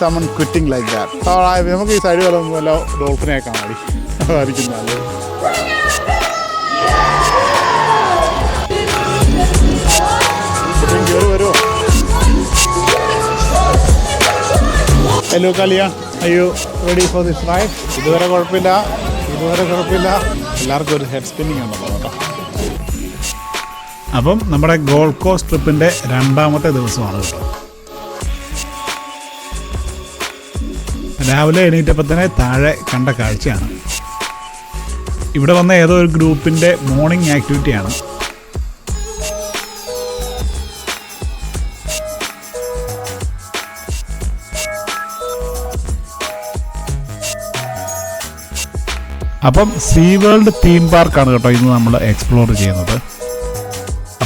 Never quitting quitting like that നമുക്ക് ഈ side വല്ല വല്ല ഡോൾഫിനെ കാണാടി അതായിരിക്കും ഹലോ കാലിയ അയ്യോ റെഡി ഫോർ ദിസ് റൈഡ് ഇതുവരെ കുഴപ്പമില്ല. ഇതുവരെ കുഴപ്പമില്ല. എല്ലാവർക്കും ഒരു ഹെഡ് സ്പിന്നിങ് ഉണ്ടല്ലോ കേട്ടോ. അപ്പം നമ്മുടെ ഗോൾഡ് കോസ്റ്റ് ട്രിപ്പിന്റെ രണ്ടാമത്തെ ദിവസമാണ് കേട്ടോ. രാവിലെ എണീറ്റപ്പോൾ തന്നെ താഴെ കണ്ട കാഴ്ചയാണ്. ഇവിടെ വന്ന ഏതോ ഒരു ഗ്രൂപ്പിന്റെ മോർണിംഗ് ആക്ടിവിറ്റിയാണ് അപ്പം സീ വേൾഡ് തീം പാർക്കാണ് കേട്ടോ ഇന്ന് നമ്മൾ എക്സ്പ്ലോർ ചെയ്യുന്നത്.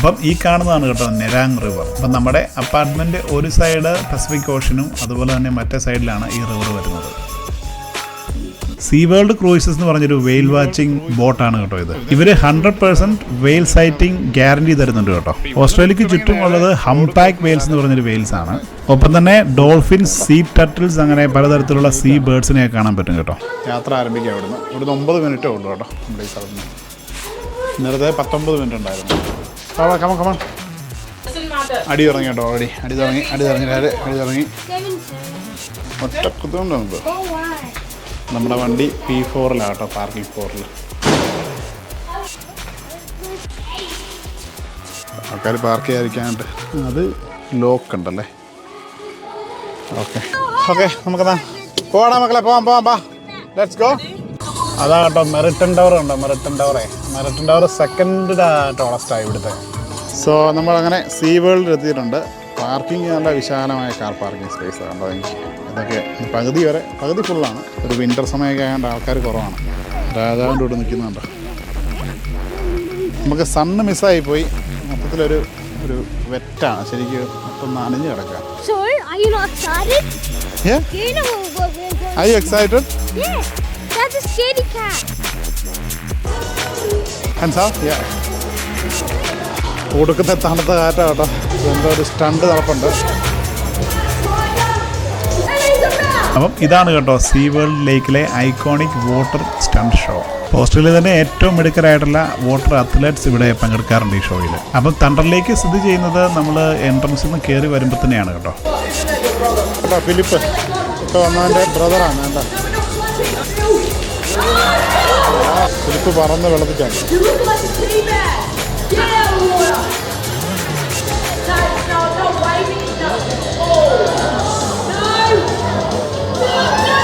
അപ്പം ഈ കാണുന്നതാണ് കേട്ടോ നെരാങ് റിവർ അപ്പം നമ്മുടെ അപ്പാർട്ട്മെന്റ് ഒരു സൈഡ് പസഫിക് ഓഷനും അതുപോലെ തന്നെ മറ്റേ സൈഡിലാണ് ഈ റിവർ വരുന്നത്. സീ വേൾഡ് ക്രൂയിസസ് എന്ന് പറഞ്ഞൊരു വെയിൽ വാച്ചിങ് ബോട്ടാണ് കേട്ടോ ഇത്. ഇവർ hundred percent whale sighting guarantee തരുന്നുണ്ട് കേട്ടോ. ഓസ്ട്രേലിയക്ക് ചുറ്റുമുള്ളത് ഹംപാക്ക് വെയിൽസ് എന്ന് പറഞ്ഞൊരു വെയിൽസ് ആണ്. ഒപ്പം തന്നെ ഡോൾഫിൻസ് സീ ടട്ടിൽസ് അങ്ങനെ പലതരത്തിലുള്ള സീ ബേർഡ്സിനെ കാണാൻ പറ്റും കേട്ടോ. യാത്ര ആരംഭിക്കാം ഇവിടുന്ന്. ഇവിടുന്ന് ഒമ്പത് മിനിറ്റേ ഉള്ളൂ കേട്ടോ. നമ്മുടെ ഈ സ്ഥലത്ത് നേരത്തെ പത്തൊമ്പത് മിനിറ്റ് ഉണ്ടായിരുന്നു. കമ കമ കമ അടി തുടങ്ങി കേട്ടോ അടി. അടി തുടങ്ങി അടി തുടങ്ങി അതെ അടി തുടങ്ങി. ഒറ്റ കുത്തുകൊണ്ടുണ്ട്? നമ്മുടെ വണ്ടി പി ഫോറിലാണ് കേട്ടോ പാർക്കിംഗ് ഫോറിൽ ആൾക്കാർ പാർക്ക് ചെയ്യാതിരിക്കാനായിട്ട്. അത് ലോക്ക് ഉണ്ടല്ലേ ഓക്കെ ഓക്കെ നമുക്കെന്നാ. പോടാ മക്കളെ പോവാം പോവാം പാ. ലെറ്റ്സ് ഗോ അതാ കേട്ടോ മെറിറ്റൻ ടവർ ഉണ്ടോ മെറിറ്റൻ ടവറേ മെറിറ്റൻ ടവർ സെക്കൻഡ് ടോളസ്റ്റായി ഇവിടുത്തെ. സോ നമ്മളങ്ങനെ സീ വേൾഡിൽ എത്തിയിട്ടുണ്ട്. പാർക്കിംഗ് നല്ല വിശാലമായ കാർ പാർക്കിംഗ് സ്പേസ് കണ്ടോ? എനിക്ക് ഇതൊക്കെ പകുതി വരെ പകുതി ഫുള്ളാണ് ഒരു വിന്റർ സമയമൊക്കെ ആയതുകൊണ്ട് ആൾക്കാർ കുറവാണ്. രാജാവിന്റെ കൂടെ നിൽക്കുന്നുണ്ട്. നമുക്ക് സണ്ണ് മിസ്സായി പോയി. മൊത്തത്തിലൊരു ഒരു വെറ്റാണ് ശരിക്കും മൊത്തം നനഞ്ഞു കിടക്കാം. Are you excited? Yeah? That's a shady cat. Up? കൊടുക്കുന്ന തണുത്ത കാറ്റാ കേട്ടോ. എന്തോ ഒരു സ്റ്റണ്ട് നടപ്പുണ്ട്. അപ്പം ഇതാണ് കേട്ടോ Sea World ലേക്കിലെ iconic water stunt show. Australia തന്നെ ഏറ്റവും മിടുക്കരായിട്ടുള്ള വാട്ടർ അത്ലറ്റ്സ് ഇവിടെ പങ്കെടുക്കാറുണ്ട് ഈ ഷോയിൽ. അപ്പം തണ്ടറിലേക്ക് സ്ഥിതി ചെയ്യുന്നത് നമ്മൾ എൻട്രൻസിൽ നിന്ന് കയറി വരുമ്പോൾ തന്നെയാണ് കേട്ടോ. ഫിലിപ്പ് ഇപ്പോൾ വന്നവന്റെ ബ്രദറാണ് വേണ്ട ഫിലിപ്പ് പറന്ന് വെള്ളത്തിച്ചാണ് You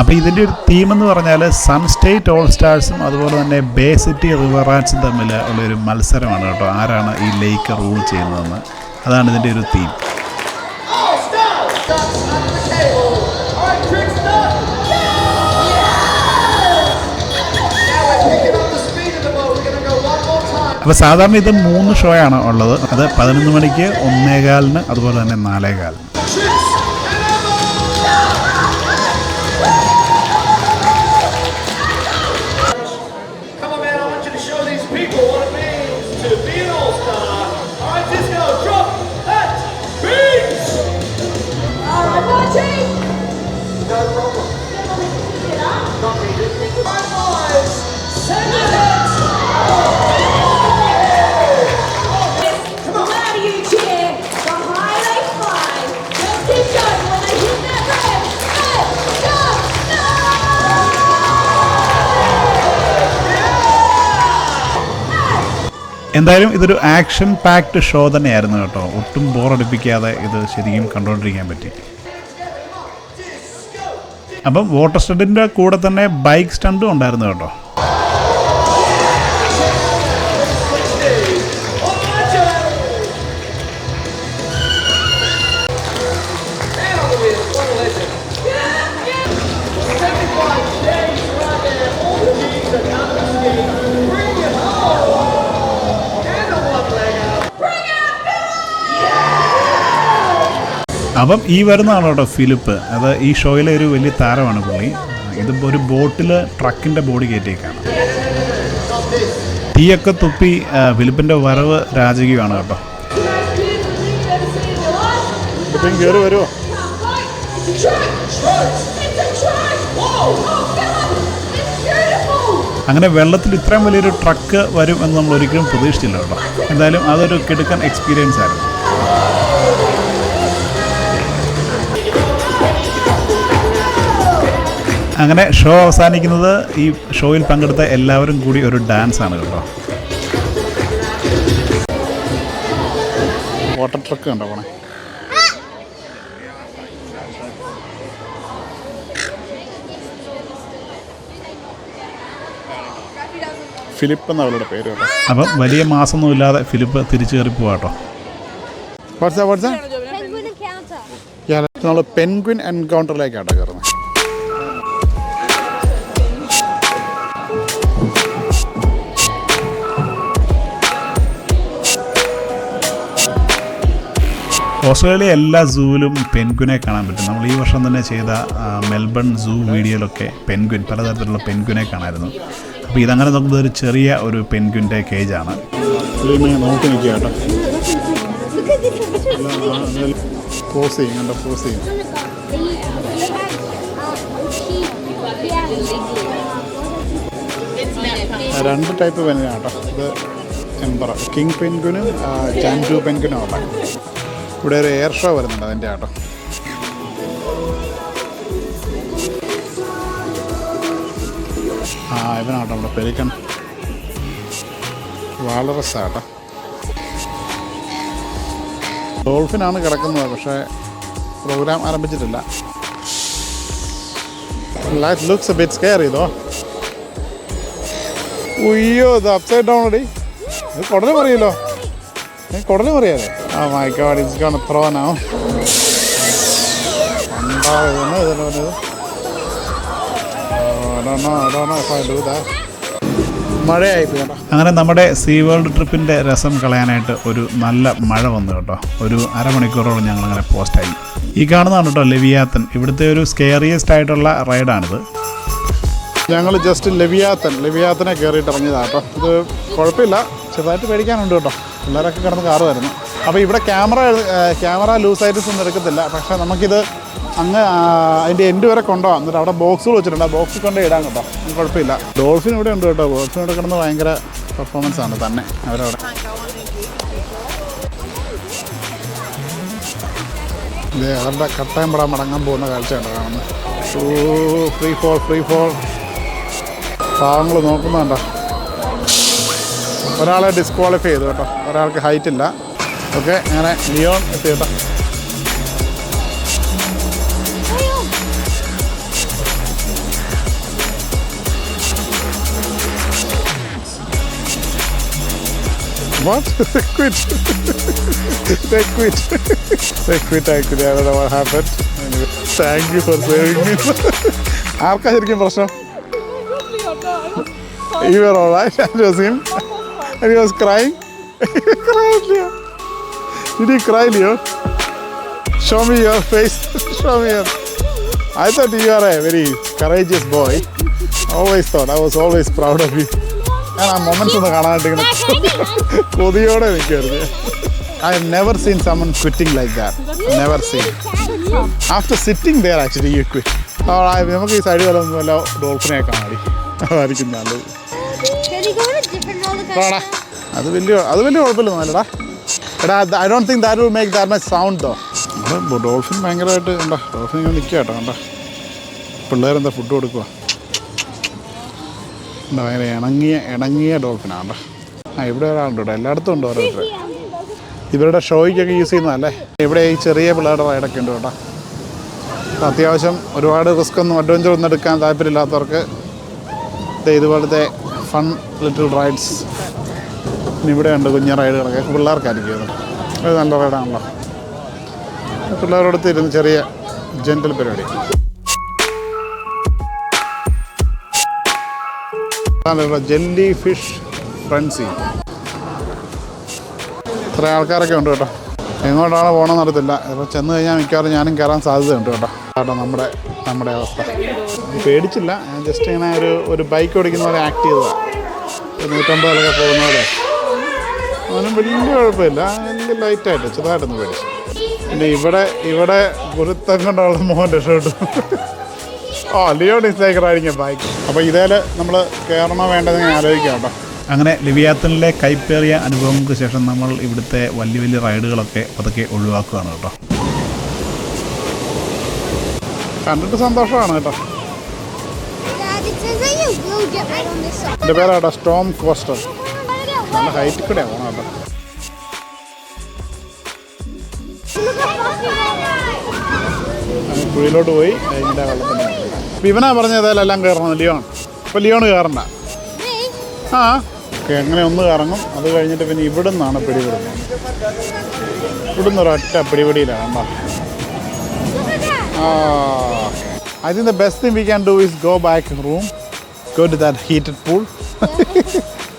അപ്പോൾ ഇതിന്റെ ഒരു തീം എന്ന് പറഞ്ഞാൽ സൺ സ്റ്റേറ്റ് ഓൾ സ്റ്റാർസും അതുപോലെ തന്നെ ബേ സിറ്റി റിവർ റാറ്റ്സും തമ്മിൽ ഉള്ളൊരു മത്സരമാണ് കേട്ടോ. ആരാണ് ഈ ലേക്ക് റൂൾ ചെയ്യുന്നതെന്ന്? അതാണ് ഇതിന്റെ ഒരു തീം. അപ്പോൾ സാധാരണ ഇത് മൂന്ന് ഷോയാണ് ഉള്ളത്. അത് പതിനൊന്ന് മണിക്ക് ഒന്നേകാലിന് അതുപോലെ തന്നെ നാലേകാലിന്. എന്തായാലും ഇതൊരു ആക്ഷൻ പാക്ഡ് ഷോ തന്നെയായിരുന്നു കേട്ടോ. ഒട്ടും ബോറടിപ്പിക്കാതെ ഇത് ശരിക്കും കണ്ടുകൊണ്ടിരിക്കാൻ പറ്റി. അപ്പം വാട്ടർ സ്റ്റഡിന്റെ കൂടെ തന്നെ ബൈക്ക് സ്റ്റണ്ടും ഉണ്ടായിരുന്നു കേട്ടോ. അപ്പം ഈ വരുന്നതാണ് കേട്ടോ ഫിലിപ്പ്. അത് ഈ ഷോയിലെ ഒരു വലിയ താരമാണ് പുള്ളി. ഇതിപ്പോൾ ഒരു ബോട്ടിൽ ട്രക്കിന്റെ ബോഡി കയറ്റിയേക്കാണ്. തീയൊക്കെ തുപ്പി ഫിലിപ്പിന്റെ വരവ് രാജകീയമാണ് കേട്ടോ. കയറി വരുമോ! അങ്ങനെ വെള്ളത്തിൽ ഇത്രയും വലിയൊരു ട്രക്ക് വരും എന്ന് നമ്മൾ ഒരിക്കലും പ്രതീക്ഷിച്ചില്ല കേട്ടോ. എന്തായാലും അതൊരു കിടുക്കൻ എക്സ്പീരിയൻസ് ആയിരുന്നു. അങ്ങനെ ഷോ അവസാനിക്കുന്നത് ഈ ഷോയിൽ പങ്കെടുത്ത എല്ലാവരും കൂടി ഒരു ഡാൻസ് ആണ് കേട്ടോ. വാട്ടർ ട്രക്ക് കണ്ടോ പോണേ ഫിലിപ്പ് എന്ന അവളുടെ പേര് കേട്ടോ. അപ്പം വലിയ മാസമൊന്നും ഇല്ലാതെ ഫിലിപ്പ് തിരിച്ചു കയറി പോവാട്ടോ വാട്സാ വാട്സാ. നമ്മൾ പെൻഗ്വിൻ എൻകൗണ്ടറിലേക്കാട്ടോ കയറുന്നത് ഓസ്ട്രേലിയ എല്ലാ സൂവിലും പെൻഗ്വിനെ കാണാൻ പറ്റും. നമ്മൾ ഈ വർഷം തന്നെ ചെയ്ത മെൽബൺ സൂ വീഡിയോയിലൊക്കെ പെൻഗ്വിൻ പലതരത്തിലുള്ള പെൻഗ്വിനെ കാണായിരുന്നു. അപ്പോൾ ഇതങ്ങനെ നോക്കുന്നത് ഒരു ചെറിയ ഒരു പെൻഗ്വിന്റെ കേജാണ് നോക്കി രണ്ട് ടൈപ്പ് പെൻഗ്വിനാണ് ഇത് എംബറ കിങ് പെൻഗുനും ജാൻഡു പെൻഗുനും ആട്ടെ ഇവിടെ ഒരു എയർ ഷോ വരുന്നുണ്ട് അതിന്റെ ആട്ടോ. ആ ഇവനാട്ടോ നമ്മുടെ പെരിക്കൺ വാളറസ് ആട്ടോ. ഡോൾഫിനാണ് കിടക്കുന്നത് പക്ഷേ program ആരംഭിച്ചിട്ടില്ല. Life looks a bit scare ചെയ്തോ ഉയ്യോ ഇത് അപ്സൈഡ് ഡൗൺ അടി ഇത് കുടൽ മറിയല്ലോ ഏ കുടൽ മറിയാലേ ആ my I don't know, I don't know if I മഴയായി that. അങ്ങനെ നമ്മുടെ സീ വേൾഡ് ട്രിപ്പിന്റെ രസം കളയാനായിട്ട് ഒരു നല്ല മഴ വന്നു കേട്ടോ. ഒരു അരമണിക്കൂറോളം ഞങ്ങൾ അങ്ങനെ പോസ്റ്റായി ഈ കാണുന്നതാണ് കേട്ടോ ലെവിയാത്തൻ. ഇവിടുത്തെ ഒരു സ്കെയറിയസ്റ്റ് ആയിട്ടുള്ള റൈഡാണിത് ഞങ്ങൾ ജസ്റ്റ് ലെവിയാത്തൻ. ലെവിയാത്തനെ കയറിയിട്ട് ഇറങ്ങിയതാണ് കേട്ടോ. ഇത് കുഴപ്പമില്ല. ചെറുതായിട്ട് പേടിക്കാനുണ്ട് കേട്ടോ. പിള്ളേരൊക്കെ കിടന്ന് കാറുമായിരുന്നു. അപ്പോൾ ഇവിടെ ക്യാമറ ക്യാമറ ലൂസായിട്ട് ഒന്നും എടുക്കത്തില്ല. പക്ഷേ നമുക്കിത് അങ്ങ് അതിന്റെ എൻഡ് വരെ കൊണ്ടുപോകാം. എന്നിട്ട് അവിടെ ബോക്സുകൾ വെച്ചിട്ടുണ്ട്. ആ ബോക്സിൽ കൊണ്ട് ഇടാൻ കേട്ടോ. കുഴപ്പമില്ല. ഡോൾഫിൻ ഇവിടെ ഉണ്ട് കേട്ടോ. ഡോൾഫിൻ ഇവിടെ കിടന്ന് ഭയങ്കര പെർഫോമൻസ് ആണ്. തന്നെ. അവരവിടെ. ഇത് അവരുടെ കട്ടയം പടാൻ മടങ്ങാൻ പോകുന്ന കാഴ്ചയാണ് കാണുന്നത് shoe free fall free fall പാവങ്ങൾ നോക്കുന്നുണ്ടോ? ഒരാളെ ഡിസ്ക്വാളിഫൈ ചെയ്തു കേട്ടോ. ഒരാൾക്ക് ഹൈറ്റ് ഇല്ല. ഓക്കെ അങ്ങനെ ലിയോൺ എത്തി കേട്ടോ What? they quit. they quit. they quit actually. I don't know what happened. Anyway, thank you for saving me. ആർക്കാ ശരിക്കും പ്രശ്നം You were alright. It was him. And he was crying. Did he cry, Leo? Show me your face. Show me your. I thought you are a very courageous boy. Always thought. I was always proud of you. ഞാൻ ആ moments ഒന്ന് കാണാനായിട്ട് ഇങ്ങനെ കൊതിയോടെ നിൽക്കരുത് I have never seen someone quitting like that never seen after sitting there actually you quit നമുക്ക് ഈ side വല്ല വല്ല ഡോൾഫിനെ കാണാടി അതായിരിക്കും നല്ലത്? അത് വലിയ അത് വലിയ കുഴപ്പമില്ല നല്ലടാ I don't think that will make that much sound though നമ്മുടെ ഡോൾഫിൻ ഭയങ്കരമായിട്ട് കണ്ടോ? ഡോൾഫിൻ ഇങ്ങനെ നിൽക്കുക കേട്ടോ കണ്ടോ? പിള്ളേരെന്താ ഫുഡ് കൊടുക്കുക എന്താ ഭയങ്കര ഇണങ്ങിയ ഇണങ്ങിയ ഡോൾഫിനാണ് ആ ഇവിടെ ഒരാളുണ്ട് കേട്ടോ എല്ലായിടത്തും ഉണ്ട് ഓരോരുത്തർ ഇവരുടെ ഷോയ്ക്കൊക്കെ യൂസ് ചെയ്യുന്നതല്ലേ ഇവിടെ ഈ ചെറിയ പിള്ളേരുടെ റൈഡൊക്കെ ഉണ്ട് കേട്ടോ. അത്യാവശ്യം ഒരുപാട് റിസ്ക് ഒന്നും അഡ്വഞ്ചർ ഒന്നും എടുക്കാൻ താല്പര്യമില്ലാത്തവർക്ക് ഇതുപോലത്തെ ഫൺ ലിറ്റിൽ റൈഡ്സ് ഇവിടെ ഉണ്ട് കുഞ്ഞ റൈഡുകളൊക്കെ. പിള്ളേർക്കായിരിക്കും ഇത്. അത് നല്ല റൈഡാണല്ലോ. പിള്ളേരോടത്ത് ഇരുന്ന് ചെറിയ ജെന്റൽ പരിപാടി. ജെല്ലി ഫിഷ് ഫ്രൺസി ഇത്ര ആൾക്കാരൊക്കെ ഉണ്ട് കേട്ടോ. എങ്ങോട്ടാണ് പോകണമെന്ന് അറിയത്തില്ല. ഇപ്പോൾ ചെന്ന് കഴിഞ്ഞാൽ മിക്കവാറും ഞാനും കയറാൻ സാധ്യതയുണ്ട് കേട്ടോ. കേട്ടോ നമ്മുടെ നമ്മുടെ അവസ്ഥ. പേടിച്ചില്ല. ഞാൻ ജസ്റ്റ് ഇങ്ങനെ ഒരു ഒരു ബൈക്ക് ഓടിക്കുന്ന പോലെ ആക്ട് ചെയ്തതാണ് നൂറ്റമ്പതിലൊക്കെ പോകുന്ന പോലെ. അവനും വലിയ കുഴപ്പമില്ല. അല്ലെങ്കിൽ ലൈറ്റായിട്ട് ചെറുതായിട്ടൊന്ന് പേടിച്ചു. പിന്നെ ഇവിടെ ഇവിടെ ഗുരുത്തം കൊണ്ടുള്ള മോഹൻ രക്ഷപ്പെട്ടു. ഓ ലിയോ ഡിസൈക്കറായിരിക്കും ബൈക്ക് അപ്പോൾ ഇതേൽ നമ്മൾ കയറണോ വേണ്ടത് ഞാൻ ആലോചിക്കാം കേട്ടോ. അങ്ങനെ ലിവിയാത്തനിലെ കൈപ്പേറിയ അനുഭവങ്ങൾക്ക് ശേഷം നമ്മൾ ഇവിടുത്തെ വലിയ വലിയ റൈഡുകളൊക്കെ അതൊക്കെ ഒഴിവാക്കുകയാണ് കേട്ടോ. കണ്ടിട്ട് സന്തോഷമാണ് കേട്ടോ. എന്റെ പേരാട്ടോ സ്റ്റോം കോസ്റ്റർ. നല്ല ഹൈറ്റിൽ കൂടെ കുഴിയിലോട്ട് പോയി അതിന്റെ വെള്ളത്തിന്റെ അപ്പം ഇവനാ പറഞ്ഞ ഏതായാലും എല്ലാം കയറണം ലിയോൺ അപ്പോൾ ലിയോൺ കയറണ്ട? ആ ഓക്കെ അങ്ങനെ ഒന്ന് കറങ്ങും അത് കഴിഞ്ഞിട്ട് പിന്നെ ഇവിടെ നിന്നാണ് പിടിപിടുന്നത് ഇവിടുന്ന് ഒരൊറ്റ പിടിപിടിയിലാണ്. Ah, I think the best thing we can do is go back room, go to that heated pool.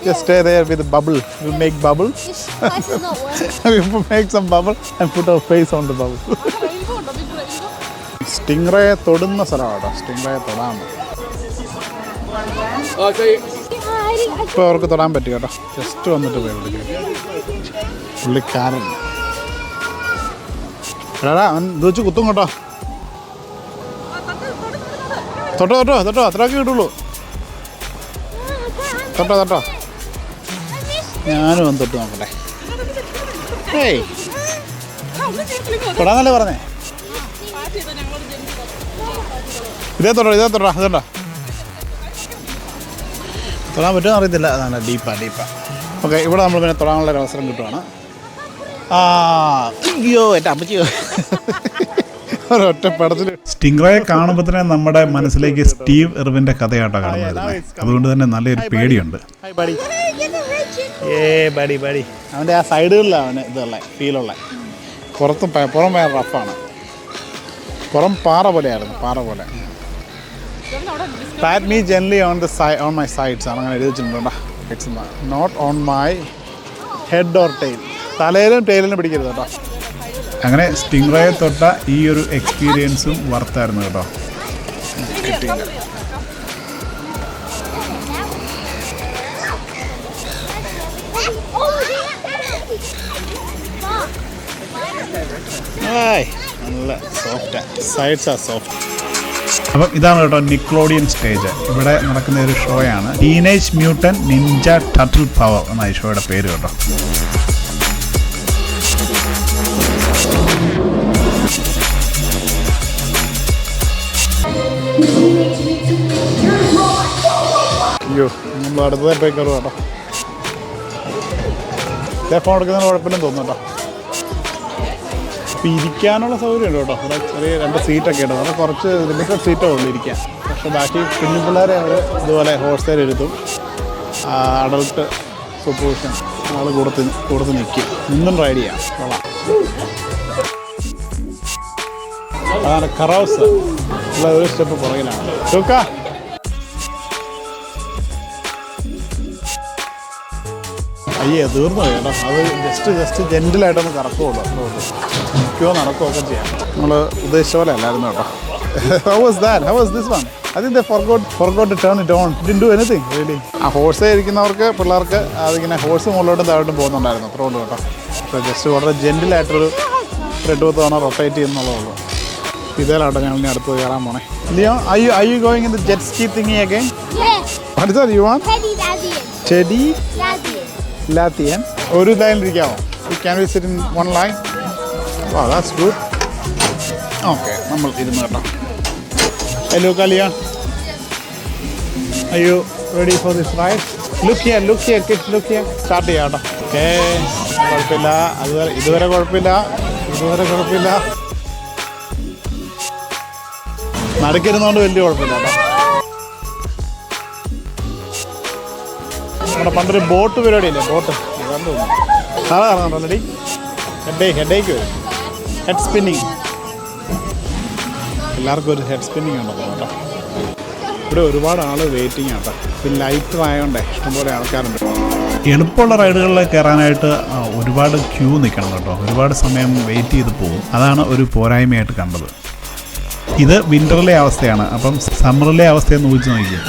Just stay there with the bubble. We'll make bubble. Worth we'll make some bubble and put our face on the bubble. സ്റ്റിംഗ്റേ തൊടുന്ന സ്ഥലമാണ് കേട്ടോ തൊടാൻ. ഇപ്പോൾ അവർക്ക് തൊടാൻ പറ്റും കേട്ടോ. Just വന്നിട്ട് പോയി വിളിക്കും. പുള്ളിക്കാരൻ. എടാ അവൻ ഇത് വെച്ച് കുത്തും കേട്ടോ. തൊട്ടോ തൊട്ടോ തൊട്ടോ അത്രയൊക്കെ കിട്ടുള്ളൂ. തൊട്ടോ തൊട്ടോ. ഞാനും ഒന്ന് തൊട്ട് നോക്കട്ടെ. ഏയ്. തൊടാന്നല്ലേ പറഞ്ഞേ? ഇതേ തൊട്ടോ ഇതേ തൊട്ടോ അതുണ്ടോ തൊടാൻ പറ്റുമോ അറിയത്തില്ല. അതാണ് ഡീപ്പാ ഡീപ്പാ. ഓക്കെ ഇവിടെ നമ്മൾ പിന്നെ തൊടാനുള്ള ഒരു അവസരം കിട്ടുവാണ്. ആ അയ്യോ എന്റെ അമ്മച്ചിയോ. ഒരൊറ്റ പടത്തിൽ സ്റ്റിംഗ്റയെ കാണുമ്പോൾ തന്നെ നമ്മുടെ മനസ്സിലേക്ക് സ്റ്റീവ് എറിവിന്റെ കഥയാട്ടോ കാണുന്നത് അതുകൊണ്ട് തന്നെ നല്ലൊരു പേടിയുണ്ട്. ഏ ബടി ബടി അവന്റെ ആ സൈഡുകളിലാണ് അവന് ഇതുള്ള ഫീലുള്ള പുറത്ത് പുറം വേറെ റഫാണ് പുറം പാറ പോലെയായിരുന്നു പാറ പോലെ. Pat me gently on the side on my sides ആണ് അങ്ങനെ എഴുതി വെച്ചിട്ടുണ്ടോ it's not on my head or tail തലയിലും ടെയിലും പിടിക്കരുത് കേട്ടോ. അങ്ങനെ സ്റ്റിംഗ്റയെ തൊട്ട ഈ ഒരു എക്സ്പീരിയൻസും വർത്തായിരുന്നു കേട്ടോ. കിട്ടിയില്ല നല്ല സോഫ്റ്റ് സൈഡ്സ് ആ സോഫ്റ്റ് അപ്പം ഇതാണ് കേട്ടോ നിക്ലോഡിയൻ സ്റ്റേജ് ഇവിടെ നടക്കുന്ന ഒരു ഷോയാണ് teenage mutant ninja turtle power എന്ന ഈ ഷോയുടെ പേര് കേട്ടോ. അയ്യോ നമ്മൾ അടുത്തതായി പോയി കയറുക കേട്ടോ. ഫോൺ എടുക്കുന്നതിന് കുഴപ്പമില്ലെന്ന് തോന്നുന്നു കേട്ടോ. ഇപ്പം ഇരിക്കാനുള്ള സൗകര്യം ഉണ്ട് കേട്ടോ. അവിടെ ചെറിയ രണ്ട് സീറ്റൊക്കെ ഉണ്ട്. അവിടെ കുറച്ച് ലിമിറ്റഡ് സീറ്റേ ഉള്ളൂ ഇരിക്കാൻ. പക്ഷേ ബാക്കി കുഞ്ഞു പിള്ളേരെ അവർ ഇതുപോലെ ഹോസ്റ്റലിൽ ഇരുത്തും. അഡൾട്ട് സൂപ്പർവിഷൻ ആൾ കൊടുത്ത് കൊടുത്ത് നിൽക്കും. നിന്നും റൈഡ് ചെയ്യാം. കൊള്ളാം. അതാണ് ഒരു സ്റ്റെപ്പ് പുറകിലാണ്. ചുക്ക അയ്യേ തീർന്നു കേട്ടോ. അത് ജസ്റ്റ് ജസ്റ്റ് ജെന്റിലായിട്ടൊന്ന് കറക്കുള്ളൂ അത്രേ ഉള്ളൂ നിൽക്കുകയോ നടക്കുകയോ ഒക്കെ ചെയ്യാം. നമ്മൾ ഉദ്ദേശിച്ച പോലെ അല്ലായിരുന്നു കേട്ടോ. How was that how was this one I think the forgot forgot to turn it on didn't do anything really ആ ഹോഴ്സേ ഇരിക്കുന്നവർക്ക് പിള്ളേർക്ക് അതിങ്ങനെ ഹോഴ്സ് മുകളിലോട്ടും താഴോട്ടും പോകുന്നുണ്ടായിരുന്നു. അത്രേ ഉള്ളൂ കേട്ടോ. അപ്പോൾ ജസ്റ്റ് വളരെ ജെന്റിലായിട്ടൊരു രണ്ട് പത്ത് തവണ റൊട്ടേറ്റ് ചെയ്യുന്നുള്ളൂ ഇതേലാട്ടോ ഞങ്ങൾ ഇനി അടുത്ത് കയറാൻ പോണേ. Leo I you I you going in the jet ski തിങ്ങി Daddy. ചെടി Daddy. ഒരു ലൈനിലിരിക്കാമോ you can we sit in one line വാ ദാറ്റ്സ് ഗുഡ് ഓക്കെ നമ്മൾ ഇരുന്ന് കേട്ടോ. ഹലോ കാലിയ അയ്യോ ready for this ride look ചെയ്യാം ലുക്ക് ചെയ്യാം കിറ്റ് ലുക്ക് ചെയ്യാം സ്റ്റാർട്ട് ചെയ്യാം കേട്ടോ. ഓക്കെ കുഴപ്പമില്ല. അതുവരെ ഇതുവരെ കുഴപ്പമില്ല. ഇതുവരെ കുഴപ്പമില്ല. നടുക്കിരുന്നോണ്ട് വലിയ കുഴപ്പമില്ല കേട്ടോ. നമ്മുടെ പണ്ടൊരു ബോട്ട് പരിപാടിയില്ലേ? ബോട്ട്. തോന്നുന്നു നാളെ ഓൾറെഡി ഹെഡ് ഹെഡേക്ക് വരും. ഹെഡ് സ്പിന്നിങ് എല്ലാവർക്കും ഒരു ഹെഡ് സ്പിന്നിങ് ഉണ്ടല്ലോ കേട്ടോ. ഇവിടെ ഒരുപാട് ആൾ വെയിറ്റിംഗ് ആട്ടോ ഇപ്പം ലൈറ്റ് ആയതുകൊണ്ടേ ഇഷ്ടംപോലെ ആൾക്കാരുണ്ട്. എളുപ്പമുള്ള റൈഡുകളിൽ കയറാനായിട്ട് ഒരുപാട് ക്യൂ നിൽക്കണം കേട്ടോ. ഒരുപാട് സമയം വെയിറ്റ് ചെയ്ത് പോകും. അതാണ് ഒരു പോരായ്മയായിട്ട് കണ്ടത്. ഇത് വിന്ററിലെ അവസ്ഥയാണ്. അപ്പം സമ്മറിലെ അവസ്ഥയെന്ന് ഊഹിച്ച് നോക്കിക്കുക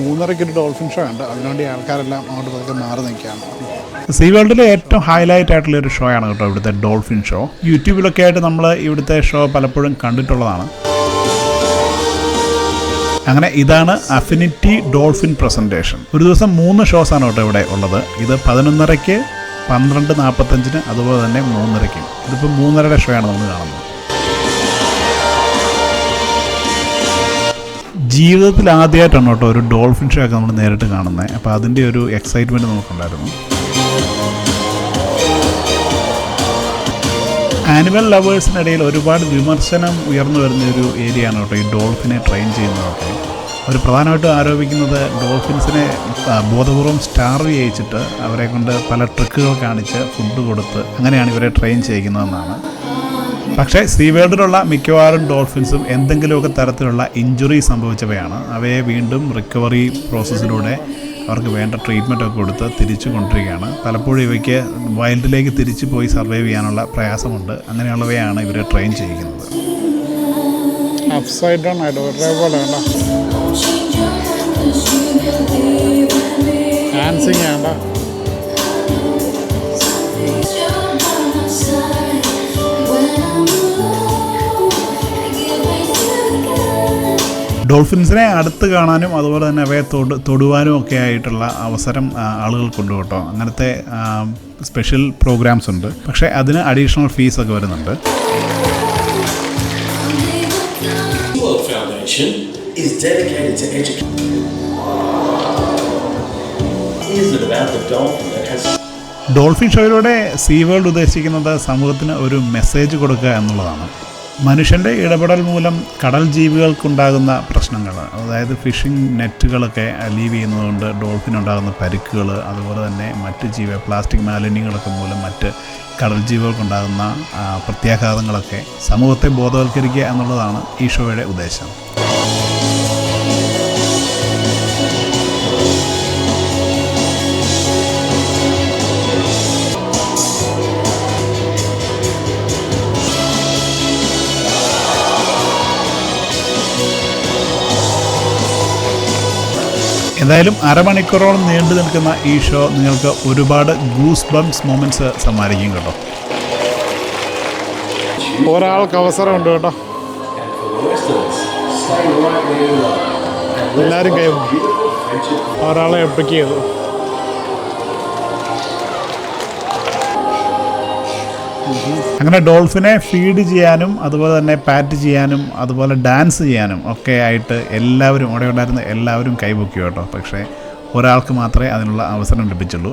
മൂന്നരയ്ക്ക് ഒരു ഡോൾഫിൻ ഷോ ഉണ്ട്. അതിനുവേണ്ടി ആൾക്കാരെല്ലാം അങ്ങോട്ട് പതുക്കെ മാറി നിൽക്കുകയാണ്. സീ വേൾഡിലെ ഏറ്റവും ഹൈലൈറ്റ് ആയിട്ടുള്ള ഒരു ഷോ ആണ് കേട്ടോ ഇവിടുത്തെ ഡോൾഫിൻ ഷോ യൂട്യൂബിലൊക്കെ ആയിട്ട് നമ്മൾ ഇവിടുത്തെ ഷോ പലപ്പോഴും കണ്ടിട്ടുള്ളതാണ്. അങ്ങനെ ഇതാണ് അഫിനിറ്റി ഡോൾഫിൻ പ്രസന്റേഷൻ ഒരു ദിവസം മൂന്ന് ഷോസ് ആണ് കേട്ടോ ഇവിടെ ഉള്ളത്. ഇത് പതിനൊന്നരയ്ക്ക് പന്ത്രണ്ട് നാൽപ്പത്തഞ്ചിന് അതുപോലെ തന്നെ മൂന്നരയ്ക്കും. ഇതിപ്പോൾ മൂന്നരയുടെ ഷോ ആണ് നമ്മൾ കാണുന്നത്. ജീവിതത്തിൽ ആദ്യമായിട്ടാണ് കേട്ടോ ഒരു ഡോൾഫിൻ ഷോ ഒക്കെ നമ്മൾ നേരിട്ട് കാണുന്നത് അപ്പോൾ അതിന്റെ ഒരു എക്സൈറ്റ്മെന്റ് നമുക്കുണ്ടായിരുന്നു. ആനിമൽ ലവേഴ്സിനിടയിൽ ഒരുപാട് വിമർശനം ഉയർന്നു വരുന്ന ഒരു ഏരിയ ആണ് കേട്ടോ ഈ ഡോൾഫിനെ ട്രെയിൻ ചെയ്യുന്നതൊക്കെ. അവർ പ്രധാനമായിട്ടും ആരോപിക്കുന്നത് ഡോൾഫിൻസിനെ ബോധപൂർവം സ്റ്റാർ ചെയ്യിച്ചിട്ട് അവരെ കൊണ്ട് പല ട്രിക്കുകൾ കാണിച്ച് ഫുഡ് കൊടുത്ത് അങ്ങനെയാണ് ഇവരെ ട്രെയിൻ ചെയ്യിക്കുന്നതെന്നാണ്. പക്ഷേ സീ വേൾഡിലുള്ള മിക്കവാറും ഡോൾഫിൻസും എന്തെങ്കിലുമൊക്കെ തരത്തിലുള്ള ഇഞ്ചുറി സംഭവിച്ചവയാണ്. അവയെ വീണ്ടും റിക്കവറി പ്രോസസ്സിലൂടെ അവർക്ക് വേണ്ട ട്രീറ്റ്മെന്റ് ഒക്കെ കൊടുത്ത് തിരിച്ചു കൊണ്ടിരിക്കുകയാണ്. പലപ്പോഴും ഇവയ്ക്ക് വൈൽഡിലേക്ക് തിരിച്ചു പോയി സർവൈവ് ചെയ്യാനുള്ള പ്രയാസമുണ്ട്. അങ്ങനെയുള്ളവയാണ് ഇവരെ ട്രെയിൻ ചെയ്യുന്നത് അപ്സൈഡ് ഡൗൺ ആയിട്ട് ഒരേപോലെ വേണ്ട ഡാൻസിങ് വേണ്ട ഡോൾഫിൻസിനെ അടുത്ത് കാണാനും അതുപോലെ തന്നെ അവയെ തൊടു തൊടുവാനും ഒക്കെ ആയിട്ടുള്ള അവസരം ആളുകൾക്കുണ്ട് കേട്ടോ അങ്ങനത്തെ സ്പെഷ്യൽ പ്രോഗ്രാംസ് ഉണ്ട്. പക്ഷേ അതിന് അഡീഷണൽ ഫീസ് ഒക്കെ വരുന്നുണ്ട്. Is dedicated to education. Is it about the dolphin that has dolphin ഷോയിലൂടെ Sea World ഉദ്ദേശിക്കുന്നത് സമൂഹത്തിന് ഒരു മെസ്സേജ് കൊടുക്കുക എന്നുള്ളതാണ്. മനുഷ്യന്റെ ഇടപെടൽ മൂലം കടൽ ജീവികൾക്കുണ്ടാകുന്ന പ്രശ്നങ്ങൾ അതായത് ഫിഷിംഗ് നെറ്റുകളൊക്കെ ലീവ് ചെയ്യുന്നതുകൊണ്ട് ഡോൾഫിനുണ്ടാകുന്ന പരിക്കുകൾ അതുപോലെ തന്നെ മറ്റ് ജീവ പ്ലാസ്റ്റിക് മാലിന്യങ്ങളൊക്കെ മൂലം മറ്റ് കടൽ ജീവികൾക്കുണ്ടാകുന്ന പ്രത്യാഘാതങ്ങളൊക്കെ സമൂഹത്തെ ബോധവൽക്കരിക്കുക എന്നുള്ളതാണ് ഈ ഷോയുടെ ഉദ്ദേശം. എന്തായാലും അരമണിക്കൂറോളം നീണ്ടു നിൽക്കുന്ന ഈ ഷോ നിങ്ങൾക്ക് ഒരുപാട് ഗൂസ് ബംസ് മൊമെന്റ്സ് സമ്മാനിക്കും കേട്ടോ. ഒരാൾക്ക് അവസരമുണ്ട് കേട്ടോ. എല്ലാവരും കൈ ഒരാളെ എപ്പിക്ക് ചെയ്തു. അങ്ങനെ ഡോൾഫിനെ ഫീഡ് ചെയ്യാനും അതുപോലെ തന്നെ പാറ്റ് ചെയ്യാനും അതുപോലെ ഡാൻസ് ചെയ്യാനും ഒക്കെ ആയിട്ട് എല്ലാവരും അവിടെ ഉണ്ടായിരുന്ന എല്ലാവരും കൈപൊക്കി കേട്ടോ. പക്ഷേ ഒരാൾക്ക് മാത്രമേ അതിനുള്ള അവസരം ലഭിച്ചുള്ളൂ.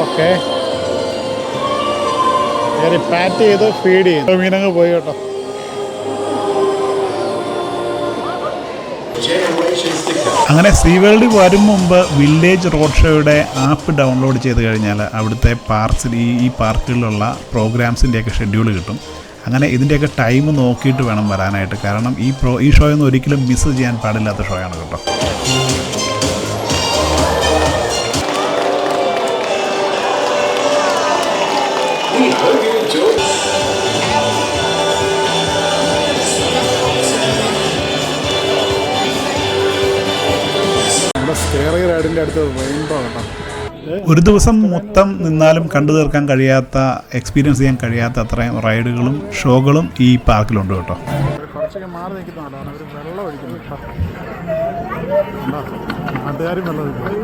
ഓക്കെ പാറ്റ് ചെയ്ത് ഫീഡ് ചെയ്തു. മീനങ്ങ് പോയി കേട്ടോ. അങ്ങനെ സീ വേൾഡിൽ വരും മുമ്പ് വില്ലേജ് റോഡ് ഷോയുടെ ആപ്പ് ഡൗൺലോഡ് ചെയ്ത് കഴിഞ്ഞാൽ അവിടുത്തെ പാർക്സിൽ ഈ ഈ പാർക്കുകളിലുള്ള പ്രോഗ്രാംസിന്റെയൊക്കെ ഷെഡ്യൂൾ കിട്ടും. അങ്ങനെ ഇതിന്റെയൊക്കെ ടൈം നോക്കിയിട്ട് വേണം വരാനായിട്ട്. കാരണം ഈ പ്രോ ഈ ഷോ ഷോയൊന്നും ഒരിക്കലും മിസ് ചെയ്യാൻ പാടില്ലാത്ത ഷോയാണ് കേട്ടോ. We റൈഡിന്റെ അടുത്ത് ഒരു ദിവസം മൊത്തം നിന്നാലും കണ്ടു തീർക്കാൻ കഴിയാത്ത എക്സ്പീരിയൻസ് ചെയ്യാൻ കഴിയാത്ത അത്രയും റൈഡുകളും ഷോകളും ഈ പാർക്കിലുണ്ട് കേട്ടോ. കുറച്ചൊക്കെ മാറി അവർ വെള്ളം ഒഴിക്കുന്നു? നാട്ടുകാരും വെള്ളം ഒഴിക്കുന്നു.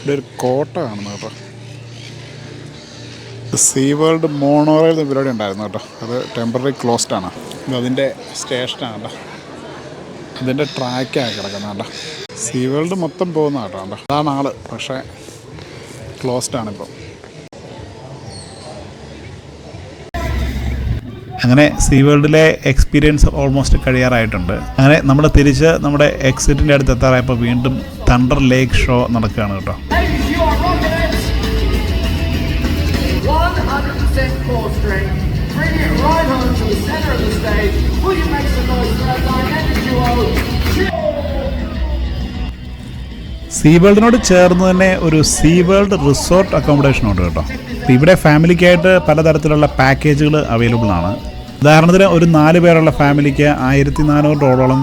ഇവിടെ ഒരു കോട്ട കാണുന്നത് കേട്ടോ. സീ വേൾഡ് മോണോറയിൽ നിന്ന് പരിപാടി ഉണ്ടായിരുന്നു കേട്ടോ. അത് ടെമ്പററി ക്ലോസ്ഡ് ആണ്. അതിന്റെ സ്റ്റേഷനാണ് കേട്ടോ. ഇതിന്റെ ട്രാക്കാണ് കിടക്കുന്നത് കേട്ടോ. സീ വേൾഡ് മൊത്തം പോകുന്ന കേട്ടോ കേട്ടോ. അതാണ് ആൾ പക്ഷേ ക്ലോസ്ഡ് ആണ് ഇപ്പോൾ അങ്ങനെ സീ വേൾഡിലെ എക്സ്പീരിയൻസ് ഓൾമോസ്റ്റ് കഴിയാറായിട്ടുണ്ട്. അങ്ങനെ നമ്മൾ തിരിച്ച് നമ്മുടെ എക്സിറ്റിന്റെ അടുത്ത് എത്താറായപ്പോൾ വീണ്ടും തണ്ടർ ലേക്ക് ഷോ നടക്കുകയാണ് കേട്ടോ. സീ വേൾഡിനോട് ചേർന്ന് തന്നെ ഒരു സീ വേൾഡ് റിസോർട്ട് അക്കോമഡേഷൻ ഉണ്ട് കേട്ടോ. ഇവിടെ ഫാമിലിക്കായിട്ട് പലതരത്തിലുള്ള പാക്കേജുകൾ അവൈലബിൾ ആണ്. ഉദാഹരണത്തിന് ഒരു നാല് പേരുള്ള ഫാമിലിക്ക് ആയിരത്തി നാനൂറ് ഡോളറോളം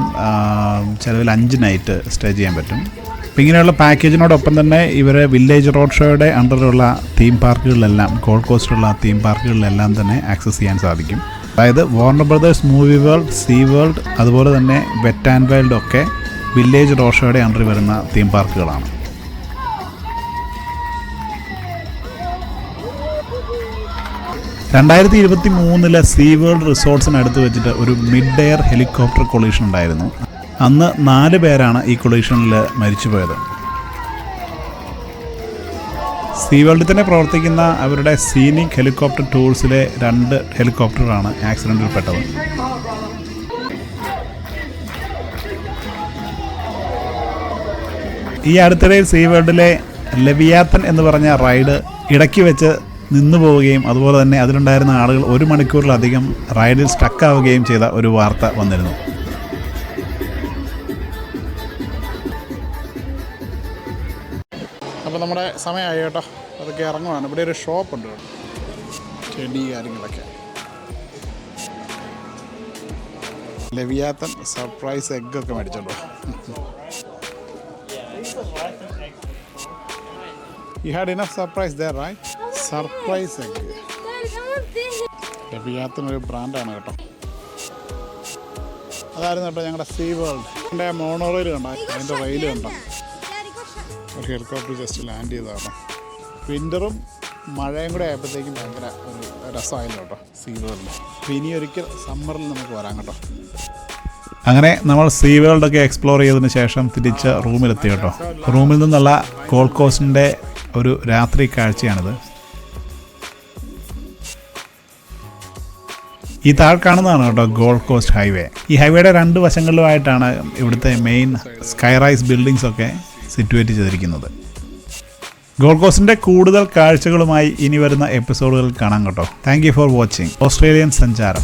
ചിലവിൽ അഞ്ച് നൈറ്റ് സ്റ്റേ ചെയ്യാൻ പറ്റും. അപ്പം ഇങ്ങനെയുള്ള പാക്കേജിനോടൊപ്പം തന്നെ ഇവർ വില്ലേജ് റോഡ് ഷോയുടെ അണ്ടറിലുള്ള തീം പാർക്കുകളിലെല്ലാം ഗോൾഡ് കോസ്റ്റിലുള്ള തീം പാർക്കുകളിലെല്ലാം തന്നെ ആക്സസ് ചെയ്യാൻ സാധിക്കും. അതായത് Warner Brothers Movie World Sea World അതുപോലെ തന്നെ വെറ്റ് ആൻഡ് വൈൽഡ് ഒക്കെ വില്ലേജ് റോഷയുടെ ഷോയുടെ അണ്ടറിൽ വരുന്ന തീം പാർക്കുകളാണ് രണ്ടായിരത്തി ഇരുപത്തി മൂന്നിലെ സീ വേൾഡ് റിസോർട്ട്സിനടുത്ത് വെച്ചിട്ട് ഒരു മിഡ് എയർ ഹെലികോപ്റ്റർ കൊളീഷൻ ഉണ്ടായിരുന്നു. അന്ന് നാല് പേരാണ് ഈ കൊളീഷനിൽ മരിച്ചുപോയത്. സീ വേൾഡിൽ തന്നെ പ്രവർത്തിക്കുന്ന അവരുടെ സീനിക് ഹെലികോപ്റ്റർ ടൂൾസിലെ രണ്ട് ഹെലികോപ്റ്ററാണ് ആക്സിഡന്റിൽ ഈ അടുത്തിടയിൽ സീ വേൾഡിലെ ലവിയാത്തൻ എന്ന് പറഞ്ഞ റൈഡ് ഇടയ്ക്ക് വെച്ച് നിന്നു പോവുകയും അതുപോലെ തന്നെ അതിലുണ്ടായിരുന്ന ആളുകൾ ഒരു മണിക്കൂറിലധികം റൈഡിൽ സ്റ്റക്കാവുകയും ചെയ്ത ഒരു വാർത്ത വന്നിരുന്നു. അപ്പോൾ നമ്മുടെ സമയമായി കേട്ടോ. അതൊക്കെ ഇറങ്ങുവാണ്. ഇവിടെ ഒരു ഷോപ്പ് ഉണ്ട്. ചെടി കാര്യങ്ങളൊക്കെ. ലവിയാത്തൻ സർപ്രൈസ് എഗ്ഗൊക്കെ മേടിച്ചോളൂ you had enough surprise there, right? Surprise. Leviathan ഒരു ബ്രാൻഡാണ് കേട്ടോ. അതായിരുന്നു കേട്ടോ ഞങ്ങളുടെ സീ വേൾഡ് എന്റെ മോണോറയിൽ കണ്ടോ? അതിന്റെ റെയിൽ കണ്ടോ. ഒരു ഹെലികോപ്റ്റർ ജസ്റ്റ് ലാൻഡ് ചെയ്തതാണ്. വിന്ററും മഴയും കൂടെ ആയപ്പോഴത്തേക്കും ഭയങ്കര ഒരു രസമായിരുന്നു കേട്ടോ സീ വേൾഡിൽ ഇനി ഒരിക്കൽ സമ്മറിൽ നമുക്ക് വരാം കേട്ടോ. അങ്ങനെ നമ്മൾ സീ വേൾഡ് ഒക്കെ എക്സ്പ്ലോർ ചെയ്തതിന് ശേഷം തിരിച്ച് റൂമിലെത്തി കേട്ടോ. റൂമിൽ നിന്നുള്ള കോൾക്കോസിന്റെ ഒരു രാത്രി കാഴ്ചയാണിത്. ഈ താഴെ കാണുന്നതാണ് കേട്ടോ ഗോൾഡ് കോസ്റ്റ് ഹൈവേ. ഈ ഹൈവേയുടെ രണ്ട് വശങ്ങളിലുമായിട്ടാണ് ഇവിടുത്തെ മെയിൻ സ്കൈറൈസ് ബിൽഡിങ്സ് ഒക്കെ സിറ്റുവേറ്റ് ചെയ്തിരിക്കുന്നത്. ഗോൾഡ് കോസ്റ്റിന്റെ കൂടുതൽ കാഴ്ചകളുമായി ഇനി വരുന്ന എപ്പിസോഡുകൾ കാണാം കേട്ടോ. Thank for watching. ഓസ്ട്രേലിയൻ സഞ്ചാരം.